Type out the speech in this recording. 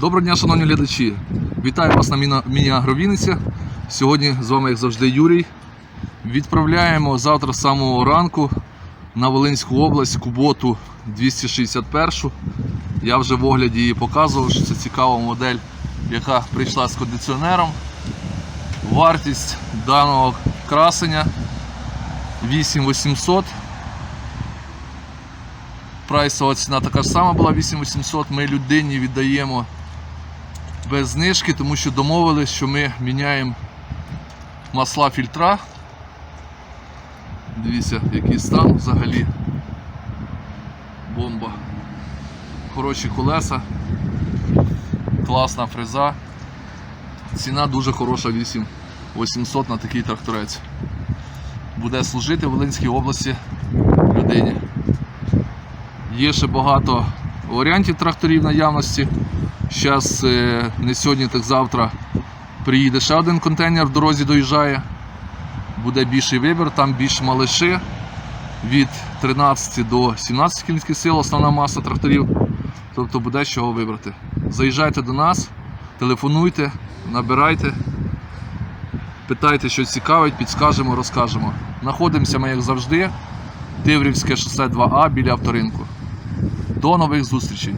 Доброго дня, шановні глядачі! Вітаю вас на міні-агровіниці. Сьогодні з вами, як завжди, Юрій. Відправляємо завтра з самого ранку на Волинську область Куботу 261. Я вже в огляді її показував, що це цікава модель, яка прийшла з кондиціонером. Вартість даного красення 8800. Прайсова ціна така ж сама була 8800. Ми людині віддаємо без знижки, тому що домовились, що ми міняємо масла фільтра. Дивіться, який стан взагалі. Бомба. Хороші колеса, класна фреза. Ціна дуже хороша 8800 на такий тракторець. Буде служити в Волинській області людині. Є ще багато варіантів тракторів наявності. Зараз не сьогодні, так завтра приїде ще один контейнер в дорозі доїжджає. Буде більший вибір, там більш малиші від 13 до 17 кінських сил, основна маса тракторів. Тобто буде з чого вибрати. Заїжджайте до нас, телефонуйте, набирайте, питайте, що цікавить, підскажемо, розкажемо. Знаходимося ми, як завжди, Тиврівське шосе 2А біля авторинку. До нових зустрічей!